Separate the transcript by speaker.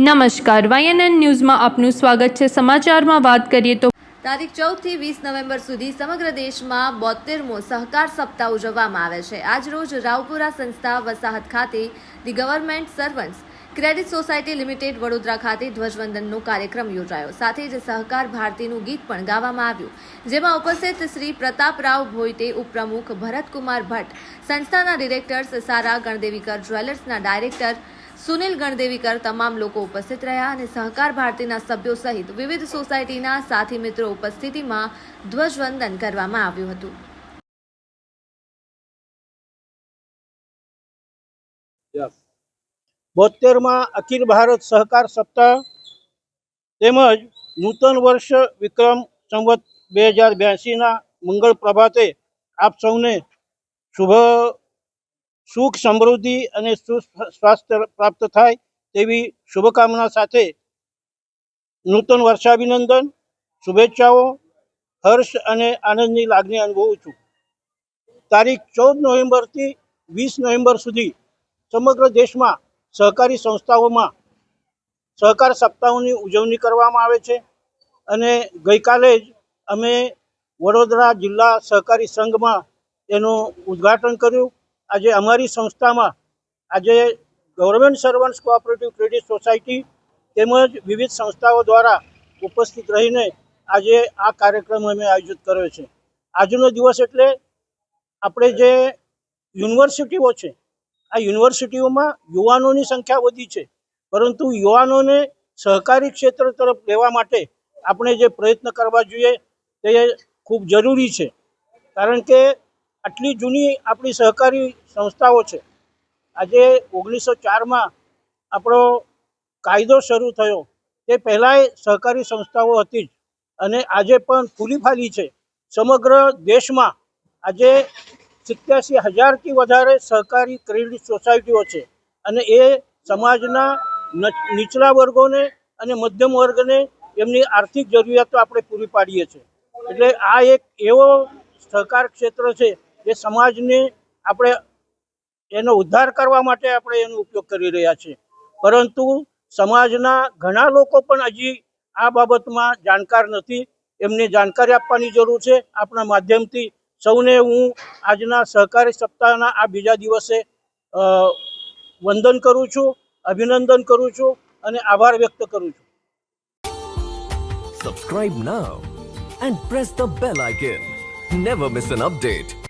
Speaker 1: નમસ્કાર. વાયએનએન ન્યૂઝમાં આપનું સ્વાગત છે. સમાચારમાં વાત કરીએ તો
Speaker 2: તારીખ ચૌદથી વીસ નવેમ્બર સુધી સમગ્ર દેશમાં બોતેરમો સહકાર સપ્તાહ ઉજવવામાં આવે છે. આજરોજ રાવપુરા સંસ્થા વસાહત ખાતે the government servants credit society limited Vadodara ખાતે ધ્વજવંદનનો કાર્યક્રમ યોજાયો. સાથે જ સહકાર ભારતીનું ગીત પણ ગાવામાં આવ્યું. જેમાં ઉપસ્થિત શ્રી પ્રતાપરાવ ભોઈતે ઉપપ્રમુખ ભરતકુમાર ભટ્ટ, સંસ્થાના ડિરેક્ટર્સ સારા ગણદેવીકર જ્વેલર્સના ડાયરેક્ટર સુનિલ ગણદેવીકર તમામ લોકો ઉપસ્થિત રહ્યા અને સહકાર ભારતીના સભ્યો સહિત વિવિધ સોસાયટીના સાથી મિત્રો ઉપસ્થિતિમાં ધ્વજવંદન કરવામાં આવ્યું હતું.
Speaker 3: બોતેરમાં અખિલ ભારત સહકાર સપ્તાહ તેમજ નૂતન વર્ષ વિક્રમ સંવત બે હજાર બ્યાસીના મંગળ પ્રભાતે આપ સૌને શુભ સુખ, સમૃદ્ધિ અને સ્વાસ્થ્ય પ્રાપ્ત થાય તેવી શુભકામના સાથે નૂતન વર્ષાભિનંદન, શુભેચ્છાઓ, હર્ષ અને આનંદની લાગણી અનુભવું છું. તારીખ ચૌદ નવેમ્બરથી વીસ નવેમ્બર સુધી સમગ્ર દેશમાં સહકારી સંસ્થાઓમાં સહકાર સપ્તાહોની ઉજવણી કરવામાં આવે છે અને ગઈકાલે જ અમે વડોદરા જિલ્લા સહકારી સંઘમાં એનું ઉદ્ઘાટન કર્યું. આજે અમારી સંસ્થામાં આજે government servants cooperative credit society તેમજ વિવિધ સંસ્થાઓ દ્વારા ઉપસ્થિત રહીને આજે આ કાર્યક્રમ અમે આયોજિત કર્યો છે. આજનો દિવસ એટલે આપણે જે યુનિવર્સિટીઓ છે, આ યુનિવર્સિટીઓમાં યુવાનોની સંખ્યા વધી છે, પરંતુ યુવાનોને સહકારી ક્ષેત્ર તરફ લેવા માટે આપણે જે પ્રયત્ન કરવા જોઈએ તે ખૂબ જરૂરી છે. કારણ કે આટલી જૂની આપણી સહકારી સંસ્થાઓ છે. આજે ઓગણીસો ચારમાં આપણો કાયદો શરૂ થયો. તે પહેલાંય સહકારી સંસ્થાઓ હતી જ. અને આજે પણ ફૂલી ફાલી છે. સમગ્ર દેશમાં આજે સિત્યાસી હજારથી વધારે સહકારી ક્રેડિટ સોસાયટીઓ છે. અને એ સમાજના નીચલા વર્ગોને અને મધ્યમ વર્ગને એમની આર્થિક જરૂરિયાતો આપણે પૂરી પાડીએ છીએ. એટલે આ એક એવો સહકાર ક્ષેત્ર છે જે સમાજને આપણે એનો ઉદ્ધાર કરવા માટે આપણે એનો ઉપયોગ કરી રહ્યા છીએ. પરંતુ સમાજના ઘણા લોકો પણ હજી આ બાબતમાં જાણકાર નથી. એમને જાણકારી આપવાની જરૂર છે. આપણા માધ્યમથી સૌને હું આજના સહકારી સપ્તાહના આ બીજા દિવસે વંદન કરું છું, અભિનંદન કરું છું અને આભાર વ્યક્ત કરું છું.
Speaker 4: Subscribe now and press the bell icon never miss an update.